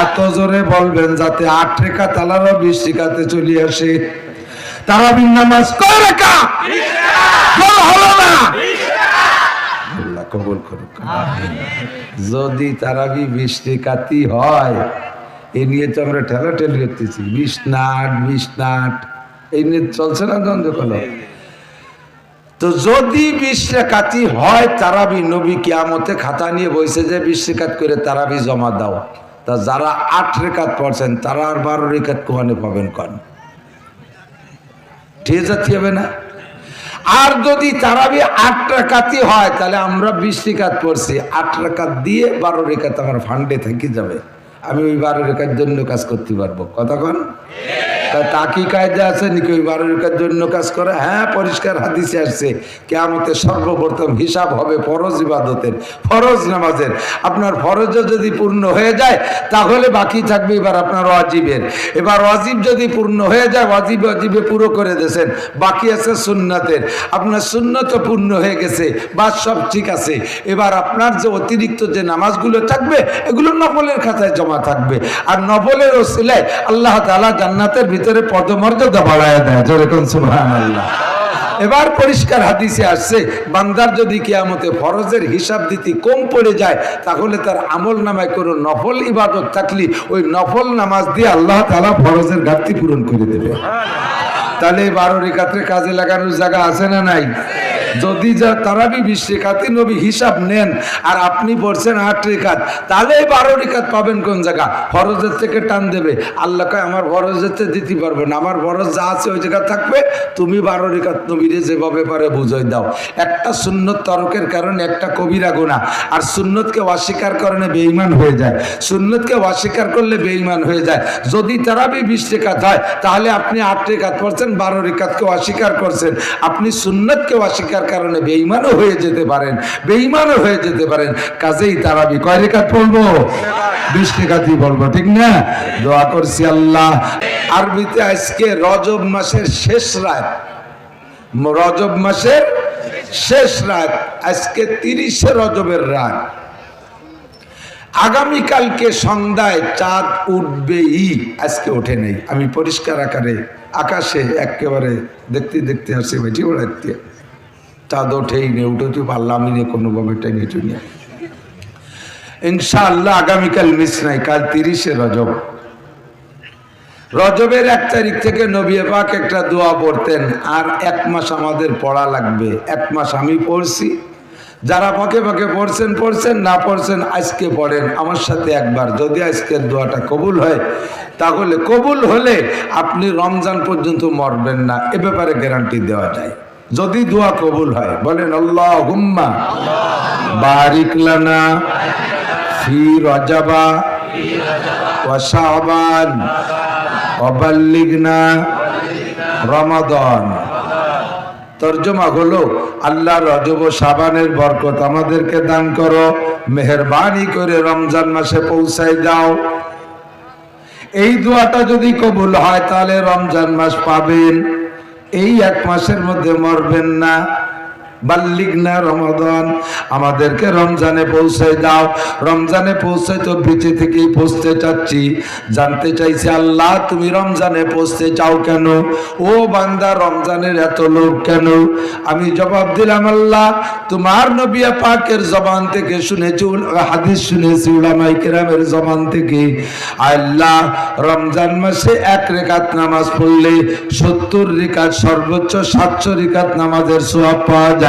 এত জোরে বলবেন যাতে আট রেখা তালারও বিশ রেখাতে চলে আসে। তারাবির নামাজ যদি তারাবি বিশ রেখাতি হয়, এ নিয়ে তো আমরা ঠেলা ঠেলি করতেছি। বিশ নাট এই নিয়ে চলছে না দ্বন্দ্ব কল তো যদি বিশ রেখাতি হয়, তারাবি নবী কিয়ামতে খাতা নিয়ে বসে যে বিশ করে তারাবি জমা দাও। তা যারা আট রেখাত পড়ছেন, তারা আর বারো রেখাত কোহানে পাবেন কন ঠিক আছে হবে না? আর যদি তারাবি আট রেখাতি হয়, তাহলে আমরা বিশ রেখাত পড়ছি। আট রেখাত দিয়ে বারো রেখাত আমার ফান্ডে থেকে যাবে। আমি ওই বারো রেখার জন্য কাজ করতে পারব। কতক্ষণ তা কি কায়দা আছে নাকি ওই বারো রেখার জন্য কাজ করে। হ্যাঁ পরিষ্কার হাদিসে আসছে, কেয়ামতের সর্বপ্রথম হিসাব হবে ফরজ ইবাদতের, ফরজ নামাজের। আপনার ফরজও যদি পূর্ণ হয়ে যায়, তাহলে বাকি থাকবে এবার আপনার ওয়াজিবের। এবার ওয়াজিব যদি পূর্ণ হয়ে যায়, ওয়াজিব ওয়াজিবে পুরো করে দিয়েছেন, বাকি আছে সুন্নাতের। আপনার সুন্নত পূর্ণ হয়ে গেছে বা সব ঠিক আছে। এবার আপনার যে অতিরিক্ত যে নামাজগুলো থাকবে, এগুলো নফলের খাতায় জমা থাকবে। আর নফলের ওসিলায় আল্লাহ তালা জান্নাতের ভিতরে পদমর্যাদা বাড়ায় দেয় যেরকম সুহান আল্লাহ এবার পরিষ্কার হাদিসে আসছে বান্দার যদি কেয়ামতে ফরজের হিসাব দিতে কম পড়ে যায় তাহলে তার আমল নামায় কোনো নফল ইবাদত থাকলে ওই নফল নামাজ দিয়ে আল্লাহ তালা ফরজের ঘাটতি পূরণ করে দেবে। তাহলে বারো রেখাত্রে কাজে লাগানোর জায়গা আছে না নাই? যদি যা তারাবি বিশ রেখাতে নবী হিসাব নেন, আর আপনি পড়ছেন আট রেখাত, তাহলে বারো রেখাত পাবেন কোন জায়গা? ফরজের থেকে টান দেবে। আল্লাহ কয়, আমার ফরজের থেকে দিতে পারব না। আমার ফরজ যা আছে ওই জায়গা থাকবে। তুমি বারো রেখাত নবীরে যেভাবে পারে বুঝাই দাও। একটা সুন্নত তরকের কারণে একটা কবিরা গোনা আর সুন্নতকে অস্বীকার কারণে বেঈমান হয়ে যায়। সুন্নতকে অস্বীকার করলে বেঈমান হয়ে যায়। যদি তারাবি বিশ রেখাত হয়, তাহলে আপনি আট রেখাত পড়ছেন, বারো রেখাতকে অস্বীকার করছেন। আপনি সুন্নতকে অস্বীকার কারণে বেঈমানও হয়ে যেতে পারেন, বেঈমানও হয়ে যেতে পারেন। কাজেই তারাবি কয় রেখাত পড়ব বিশ রেখাতই বলব, ঠিক না? দোয়া করছি আল্লাহ। আরবিতে আজকে রজব মাসের শেষ রাত। রজব মাসের শেষ রাত, আজকে তিরিশে রজবের রাত। আগামীকালকে সন্ধ্যায় চাঁদ উঠবেই, আজকে ওঠে নেই। আমি পরিষ্কার আকারে, আকাশে একেবারে দেখতে দেখতে আসে বেটি ওড়াইতে চাঁদ ওঠেই নেই উঠতে পারলামই না কোনোভাবে টেনে টুনে। ইনশাআল্লাহ আগামীকাল মিস নাই, কাল তিরিশে রজব। রজবের এক তারিখ থেকে নবী পাক একটা দোয়া পড়তেন, আর এক মাস আমাদের পড়া লাগবে। এক মাস আমি পড়ছি, যারা পাকে পাকে পড়ছেন পড়ছেন, না পড়ছেন, আজকে পড়েন। আমার সাথে একবার, যদি আজকের দোয়াটা কবুল হয়, তাহলে কবুল হলে আপনি রমজান পর্যন্ত মরবেন না, এ ব্যাপারে গ্যারান্টি দেওয়া যায়। যদি দোয়া কবুল হয়, বলেন আল্লাহ হুম্মা বারিক লানা ফি রজাবা ওয়া শাবান অবাল্লিগনা রমাদন। তর্জমা হলো, আল্লাহ রজব সাবানের বরকত আমাদেরকে দান করো, মেহরবানি করে রমজান মাসে পৌঁছাই দাও। এই দোয়াটা যদি কবুল হয়, তাহলে রমজান মাস পাবেন। এই এক মাসের মধ্যে মরবেন না। বাল্লিগনা রমাদান। আমাদেরকে রমজানে পৌঁছে দাও। রমজানে পৌঁছে তো বেঁচে থেকেই পৌঁছতে চাচ্ছি। জানতে চাইছি, আল্লাহ, তুমি রমজানে পৌঁছতে চাও কেন? ও বান্দা, রমজানের এত লোক কেন? আমি জবাব দিলাম, আল্লাহ, তোমার নবিয়া পাকের জবান থেকে শুনেছি, হাদিস শুনেছি উলামাই কেরামের জবান থেকে। আল্লাহ, রমজান মাসে এক রেখাত নামাজ পড়লে সত্তর রেখাত সর্বোচ্চ সাতশো রেখাত নামাজের সোয়াব পাওয়া যায়।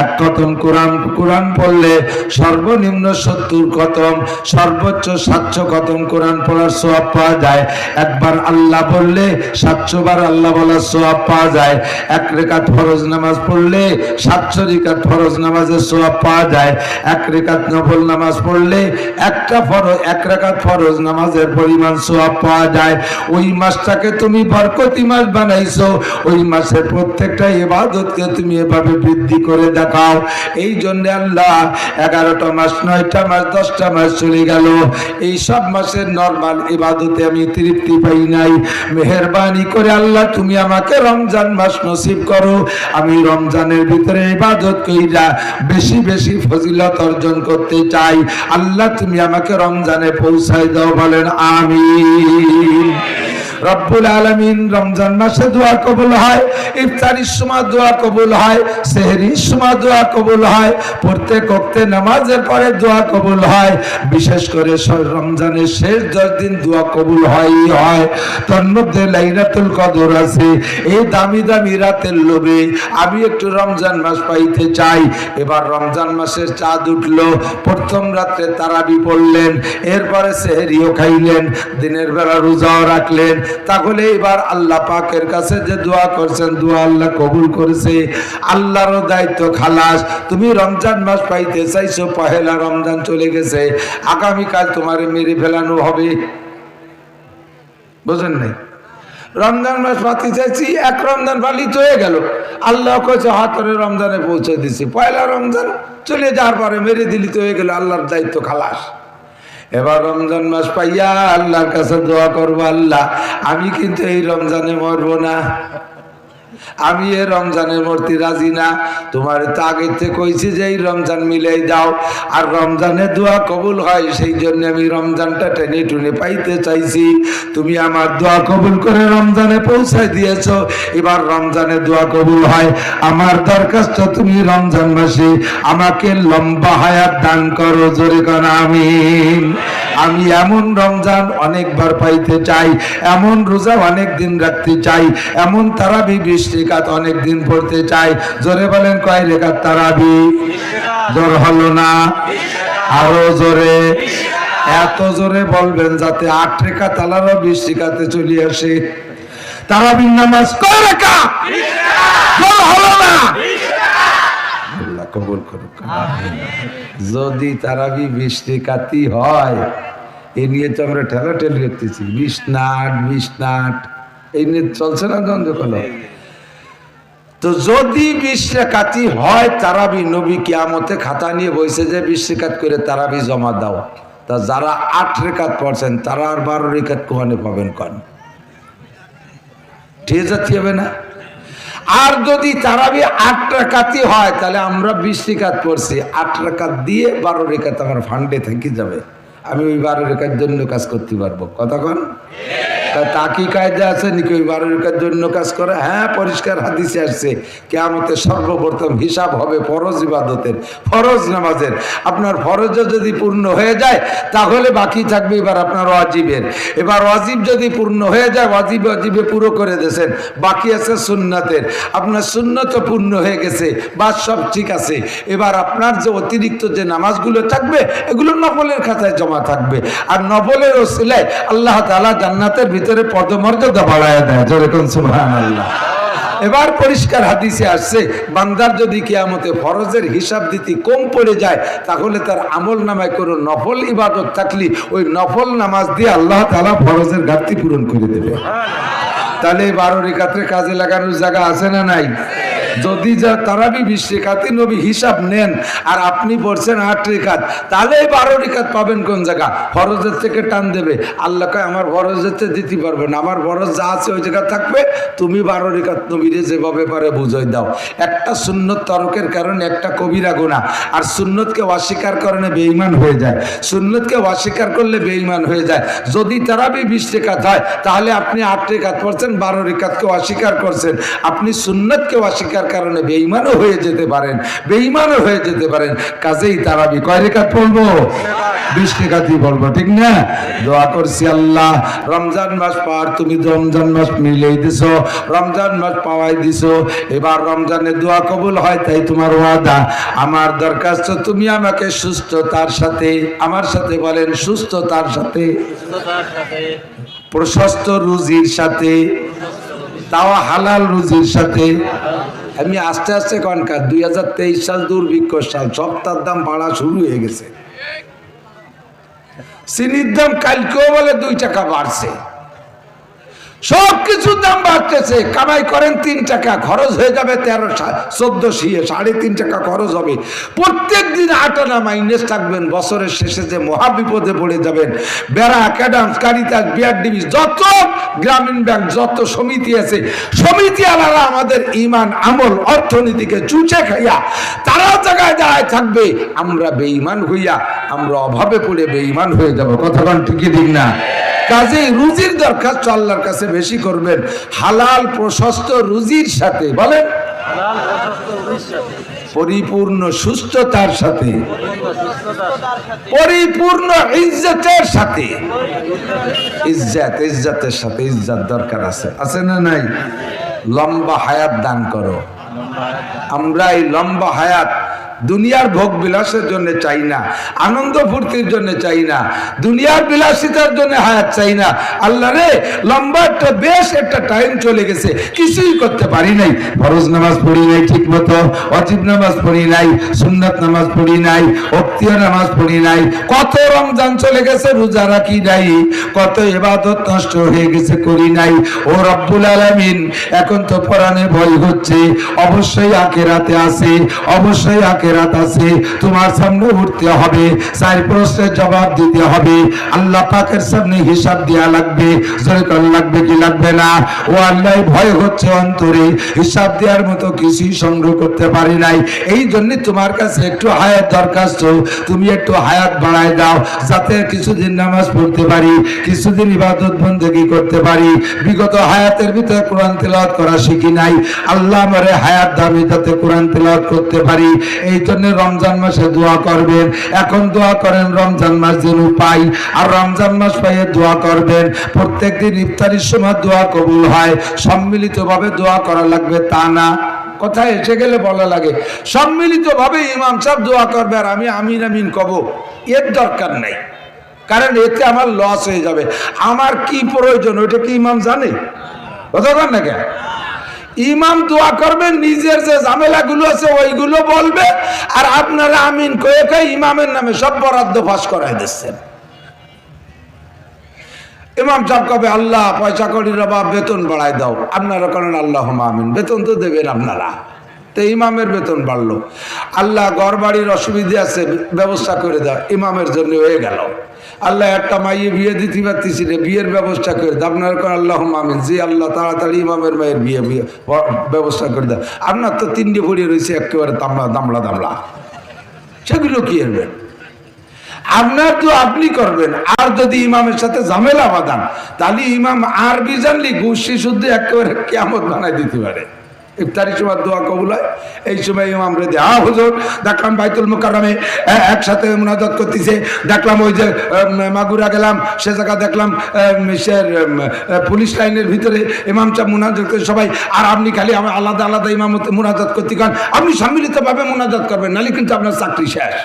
এক খতম কোরআন কোরআন পড়লে সর্বনিম্ন সত্তর খতম সর্বোচ্চ সাতশো খতম কোরআন পড়ার সোয়াব পাওয়া যায়। একবার আল্লাহ বললে সাতশো বার আল্লাহ বলার সোয়াব পাওয়া যায়। এক রেখাত ফরজ নামাজ পড়লে সাতশো রেখাত ফরজ নামাজের সোয়াব পাওয়া যায়। এক রেখাত নফল নামাজ পড়লে একটা ফরজ এক রেখাত ফরজ নামাজের পরিমাণ সোয়াব পাওয়া যায়। ওই মাসটাকে তুমি বরকতি মাস বানাইছো। ওই মাসের প্রত্যেকটা ইবাদতকে তুমি এভাবে বৃদ্ধি বৃদ্ধি করে দেখাও। এই জন্য আল্লাহ এগারোটা মাস, নয়টা মাস, দশটা মাস চলে গেল। এই সব মাসের নর্মাল ইবাদতে আমি তৃপ্তি পাই নাই। মেহরবানি করে আল্লাহ, তুমি আমাকে রমজান মাস নসিব করো। আমি রমজানের ভিতরে ইবাদত কইরা বেশি বেশি ফজিলত অর্জন করতে চাই। আল্লাহ, তুমি আমাকে রমজানে পৌঁছায় দাও, বলেন আমিন। রব্বুল আলমিন রমজান মাসে দোয়া কবুল হয়, ইফতারির সময় দোয়া কবুল হয়, সেহরির সময় দোয়া কবুল হয়, প্রত্যেক অক্তে নামাজের পরে দোয়া কবুল হয়। বিশেষ করে রমজানের শেষ দশ দিন দোয়া কবুল হয়ই হয়। তার মধ্যে লাইলাতুল কদর আছে। এই দামি দামি রাতের লোভে আমি একটু রমজান মাস পাইতে চাই। এবার রমজান মাসের চাঁদ উঠল, প্রথম রাত্রে তারাবি পড়লেন, এরপরে সেহরিও খাইলেন, দিনের বেলা রোজাও রাখলেন তাহলে এবার আল্লাহ পাকের কাছে যে দোয়া করছেন, দোয়া আল্লাহ কবুল করেছে। আল্লাহরও দায়িত্ব খালাস। তুমি রমজান মাস পাইতে চাইছো, পহেলা রমজান চলে গেছে। আগামীকাল তোমার মেরে ফেলানো হবে। বুঝেন নাই? রমজান মাস পাতি চাইছি, এক রমজান পালিত হয়ে গেল। আল্লাহ কয়েছে হাতরে রমজানে পৌঁছে দিছি। পয়লা রমজান চলে যাওয়ার পরে মেরে দিলি তো হয়ে গেল আল্লাহর দায়িত্ব খালাস। এবার রমজান মাস পাইয়া আল্লাহর কাছে দোয়া করব আল্লাহ, আমি কিন্তু এই রমজানে মরবো না। আমি এ রমজানের মূর্তি রাজি না। তোমার তো আগে থেকে কইছি যে এই রমজান মিলাই দাও। আর রমজানে দোয়া কবুল হয়, সেই জন্য আমি রমজানটা টেনে টুনে পাইতে চাইছি। তুমি আমার দোয়া কবুল করে রমজানে পৌঁছায় দিয়েছ। এবার রমজানে দোয়া কবুল হয়। আমার দরখাস্ত তুমি রমজান মাসে আমাকে লম্বা হায়াত দান করো, জোরে কর আমিন। আমি এমন রমজান অনেকবার পাইতে চাই, এমন রোজা অনেক দিন রাখতে চাই, এমন তারাবি বিশ রেখাত অনেক দিন পড়তে চাই। জোরে বলেন কয় রেখাত তারাবি? জোর হলো না? আরও জোরে। এত জোরে বলবেন যাতে আট রেখা তালারও বিশ রেখাতে চলে আসে। তারাবির নামাজ কয় রেখা? হলো না? কবুল করুক। যদি তারাবি বৃষ্টি কাতি হয় এই নিয়ে তো আমরা ঠেলা ঠেলি করতেছি। বিশ নাট এই নিয়ে চলছে না দ্বন্দ্ব কল তো যদি কাতি হয় তারাবি নবী কিয়ামতে খাতা নিয়ে বসে যে কাত করে তারাবি জমা দাও। তা যারা আট রেখাত পড়ছেন, তারা আর বারো রেখাত কোহানে পাবেন কন? ঠিক যাচ্ছি হবে না? আর যদি তারাবি আট রাকাতি হয়, তাহলে আমরা বিশ রেখাত পড়ছি। আট রাকাত দিয়ে বারো রেখাত আমার ফান্ডে থেকে যাবে। আমি ওই বারো রেখার জন্য কাজ করতে পারব। কতক্ষণ? তা কি কায়দা আছে নাকি ওই বারো রেখার জন্য কাজ করে? হ্যাঁ পরিষ্কার হাদিসে আসছে কেমতে সর্বপ্রথম হিসাব হবে ফরজ ইবাদতের, ফরজ নামাজের। আপনার ফরজও যদি পূর্ণ হয়ে যায়, তাহলে বাকি থাকবে এবার আপনার ওয়াজিবের। এবার ওয়াজিব যদি পূর্ণ হয়ে যায়, ওয়াজিব অজীবে পুরো করে দিয়েছেন, বাকি আছে সুন্নাতের। আপনার সুন্নত পূর্ণ হয়ে গেছে বা সব ঠিক আছে। এবার আপনার যে অতিরিক্ত যে নামাজগুলো থাকবে, এগুলো নকলের খাতায় জমা থাকবে। আর নফলের ওসিলায় আল্লাহ তালা জান্নাতের ভিতরে পদমর্যাদা বাড়ায় দেয়। যেরকম সুবহান আল্লাহ এবার পরিষ্কার হাদিসে আসছে বান্দার যদি কিয়ামতে ফরজের হিসাব দিতে কম পড়ে যায় তাহলে তার আমল নামায় কোনো নফল ইবাদত থাকলে ওই নফল নামাজ দিয়ে আল্লাহ তালা ফরজের ঘাটতি পূরণ করে দেবে। তাহলে বারো রেখাতে কাজে লাগানোর জায়গা আছে না নাই? যদি যা তারাবি বিশ রেখাতে নবী হিসাব নেন, আর আপনি পড়ছেন আট রেখাত, তাহলে এই বারো রেখাত পাবেন কোন জায়গা? ফরজের থেকে টান দেবে। আল্লাহ কয়, আমার ফরজের থেকে দিতে পারব না। আমার ফরজ যা আছে ওই জায়গা থাকবে। তুমি বারো রেখাত নবীরে যেভাবে পারে বুঝাই দাও। একটা সুন্নত তরকের কারণে একটা কবিরা গোনা আর সুন্নতকে অস্বীকার কারণে বেঈমান হয়ে যায়। সুন্নতকে অস্বীকার করলে বেঈমান হয়ে যায়। যদি তারাবি বিশ রেখাত হয়, তাহলে আপনি আট রেখাত পড়ছেন, বারো রেখাতকে অস্বীকার করছেন। আপনি সুন্নতকে অস্বীকার কারণে বেঈমানও হয়ে যেতে পারেন, বেঈমানও হয়ে যেতে পারেন। কাজেই তারাবি কয় রেখাত পড়ব? বিশ রেখাতই বলব ঠিক না? দোয়া করছি আল্লাহ, রমজান মাস পার তুমি রমজান মাস মিলেই দিছো, রমজান মাস পাওয়াই দিছো, এবার রমজানের দোয়া কবুল হয় তাই তোমার ওয়াদা। আমার দরখাস্ত তুমি আমাকে সুস্থতার সাথে, আমার সাথে বলেন সুস্থতার সাথে, প্রশস্ত রুজির সাথে তাও হালাল রুজির সাথে আমি আস্তে আস্তে কনকার দুই হাজার তেইশ সাল দুর্ভিক্ষ সাল সপ্তাহ দাম বাড়া শুরু হয়ে গেছে। চিনির দাম কালকেও বলে দুই টাকা বাড়ছে। সব কিছুর দাম বাড়তেছে। কামাই করেন তিন টাকা, খরচ হয়ে যাবে তেরো চোদ্দ শিয়ে সাড়ে তিন টাকা খরচ হবে। প্রত্যেক দিন আটানা মাইনাস থাকবেন, বছরের শেষে যে মহা বিপদে পড়ে যাবেন। বেড়া অ্যাকাডামস কারিতাস বিআরডিবি যত গ্রামীণ ব্যাংক, যত সমিতি আছে সমিতি আলারা আমাদের ইমান, আমল, অর্থনীতিকে চুচে খাইয়া, তারা জায়গায় দাঁড়ায় থাকবে। আমরা বেঈমান হইয়া, আমরা অভাবে পড়ে বেঈমান হয়ে যাব। কথাক্ষণ ঠিকই দিক না? কাজে রুজির দরখাস্ত আল্লাহর কাছে বেশি করবেন। হালাল প্রশস্ত রুজির সাথে বলেন। পরিপূর্ণ সুস্থতার সাথে। সুস্থতার সাথে। পরিপূর্ণ ইজ্জতের সাথে। ইজ্জত ইজ্জতের সাথে ইজ্জত দরকার আছে। আছে না নাই? লম্বা হায়াত দান করো। আমরা এই লম্বা হায়াত দুনিয়ার ভোগ বিলাসের জন্য চাই না, আনন্দ ফুর্তির জন্য চাই না, দুনিয়ার বিলাসিতার জন্য হায়াত চাই না। আল্লাহ রে, লম্বা একটা বেশ একটা টাইম চলে গেছে, কিছুই করতে পারি নাই। ফরজ নামাজ পড়ি নাই ঠিক মতো অজিব নামাজ পড়ি নাই, সুন্নাত নামাজ পড়ি নাই অক্তীয় নামাজ পড়ি নাই। কত রমজান চলে গেছে, রোজা রাখি নাই। কত এবাদত নষ্ট হয়ে গেছে, করি নাই। ও রব্বুল আলামিন, এখন তো পরাণে ভয় হচ্ছে, অবশ্যই আখেরাতে আছে অবশ্যই আখেরাত আছে, তোমার সামনে উঠতে হবে, চার প্রশ্নের জবাব দিতে হবে। আল্লাহ পাকের সামনে হিসাব দেয়া লাগবে জয়কাল লাগবে কি লাগবে না? ও আল্লাহ, ভয় হচ্ছে অন্তরে, হিসাব দেওয়ার মতো কিছুই সংগ্রহ করতে পারি নাই। এই জন্য তোমার কাছে একটু হায়াত দরখাস্ত, তুমি একটু হায়াত বাড়ায় দাও, যাতে কিছুদিন নামাজ পড়তে পারি, কিছুদিন ইবাদত বন্দেগী করতে পারি। বিগত হায়াতের ভিতরে কোরআন তেলাওয়াত করা শিখি নাই। আল্লাহ আমারে হায়াত দামি যাতে কোরআন তেলাওয়াত করতে পারি। এই জন্য রমজান মাসে দোয়া করবেন। এখন দোয়া করেন, রমজান মাস যেন পাই। আর রমজান মাস পাইয়ে দোয়া করবেন। প্রত্যেক দিন ইফতারির সময় দোয়া কবুল হয়। সম্মিলিতভাবে দোয়া করা লাগবে তা না। কোথায় এসে গেলে বলা লাগে। সম্মিলিতভাবে ইমাম সাহেব দোয়া করবে আর আমি আমিন আমিন কব, এর দরকার নাই। কারণ এতে আমার লস হয়ে যাবে। আমার কি প্রয়োজন, ওইটা কি ইমাম জানে? কতক্ষণ না কেন? ইমাম দোয়া করবেন, নিজের যে ঝামেলাগুলো আছে ওইগুলো বলবে, আর আপনারা আমিন কয়ে কয়ে ইমামের নামে সব বরাদ্দ ফাঁস করাই দিচ্ছেন। ইমাম সাহেব কবে, আল্লাহ, পয়সা কড়ির অভাব, বেতন বাড়াই দাও। আপনারা করেন আল্লাহ আমিন। বেতন তো দেবেন আপনারা। তো ইমামের বেতন বাড়লো। আল্লাহ ঘর বাড়ির অসুবিধা আছে, ব্যবস্থা করে দাও। ইমামের জন্য হয়ে গেল। আল্লাহ একটা মাইয়ে বিয়ে দিতে পারতেছি রে, বিয়ের ব্যবস্থা করে দাও আপনার করেন আল্লাহ আমিন। জি, আল্লাহ তাড়াতাড়ি ইমামের মায়ের বিয়ে বিয়ে ব্যবস্থা করে দাও আপনার তো তিনটে পড়িয়ে রয়েছে, একেবারে দামলা দামলা দামলা। সেগুলো কি এরবেন আপনার তো আপনি করবেন। আর যদি ইমামের সাথে ঝামেলা বাঁধান, তাহলে ইমাম আরবি জানলি গুষ্টি শুদ্ধ একেবারে কেমন বানাই দিতে পারে। ইফতারি সময় দোয়া কবুল হয়। এই সময় ইমাম দে হা হুজুর, দেখলাম বাইতুল মোকারমে একসাথে মোনাজাত করতেছে। দেখলাম ওই যে মাগুরা গেলাম, সে জায়গা দেখলাম সে পুলিশ লাইনের ভিতরে ইমাম সাহেব মোনাজাত করে সবাই, আর আপনি খালি আমার আলাদা আলাদা ইমাম মোনাজাত করতে কারণ আপনি সম্মিলিতভাবে মোনাজাত করবেন, নাহলে কিন্তু আপনার চাকরি শেষ।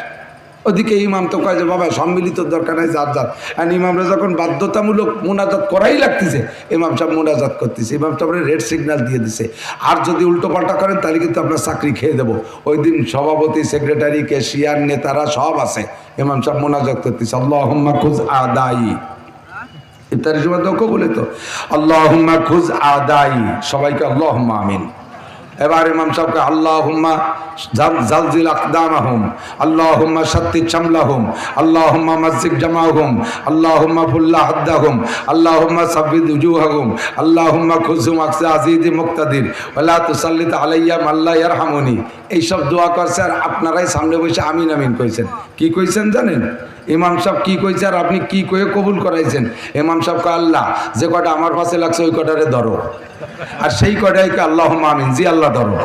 ওদিকে ইমাম তো কয় যে, বাবা, সম্মিলিত দরকার নাই, যার যার। আর ইমামরা যখন বাধ্যতামূলক মোনাজাত করাই লাগতেছে, ইমাম সাহেব মোনাজাত করতেছে। ইমাম সাহেবের রেড সিগন্যাল দিয়ে দিছে। আর যদি উল্টো পাল্টা করেন, তাহলে কিন্তু আপনার চাকরি খেয়ে দেবো। ওই দিন সভাপতি সেক্রেটারি কেশিয়ার নেতারা সব আছে। ইমাম সাহেব মোনাজাত করতেছে। আল্লাহ খুজ আদায়ী ইফতারি সময় তো বলে তো আল্লাহ খুজ আদায়ী সবাইকে আল্লাহ আমিন। এবার ইমাম সাহেবকে আল্লাহ হুম্মা জালজিল আকদামাহুম আল্লাহ হুম্মা সত্যি চামলাহুম আল্লাহ হুম্মা মসজিদ জামা হুম আল্লাহ হুম্মা ফুল্লাহ হাদ্দাহুম আল্লাহ হুম্মা সাব্বিদ উজুহাহুম আল্লাহ হুম্মা খুজুম আকসে আজিদি মুক্তাদির ওলা তুসাল্লিত আলাইয়া মাল্লা ইয়ার হামনি এইসব দোয়া করছে আর আপনারাই সামনে বসে আমিন আমিন কইছেন। কি কইছেন জানেন? ইমাম সাহেব কি কইছে আর আপনি কি কয়ে কবুল করাইছেন? ইমাম সাহেব কয়, আল্লাহ, যে কটা আমার পাশে লাগছে ওই কটারে ধরো। আর সেই কটাইকে আল্লাহ আমিন, জি আল্লাহ ধরো।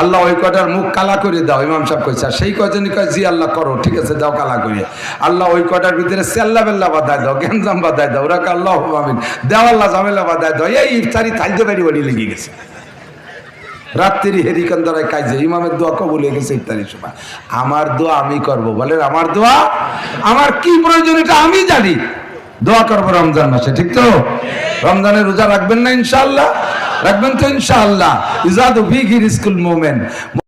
আল্লাহ, ওই কটার মুখ কালা করে দাও, ইমাম সাহেব কইছে। আর সেই কজনই কয়, জি আল্লাহ করো, ঠিক আছে, দাও কালা করে আল্লাহ, ওই কটার ভিতরে সেল্লা বেল্লা বাদায় দাও, গ্যাঞ্জাম বাদায় দাও, ওরা আল্লাহ আমিন দেও আল্লাহ জামেলা বাদায় দাও। এই ইফতারি থাইতে বাড়ি বাড়ি লেগে গেছে। রাত্রি হেরিকান্দারায় কাজে ইমামের দোয়া কবুল হয়ে গেছে ইফতারির সময়। আমার দোয়া আমি করব, বলেন আমার দোয়া? আমার কি প্রয়োজন এটা আমি জানি। দোয়া করব রমজান মাসে, ঠিক তো? রমজানের রোজা রাখবেন না ইনশাল্লাহ রাখবেন তো ইনশাআল্লাহ। ইজাদ ফিগির স্কুল মোমেন্ট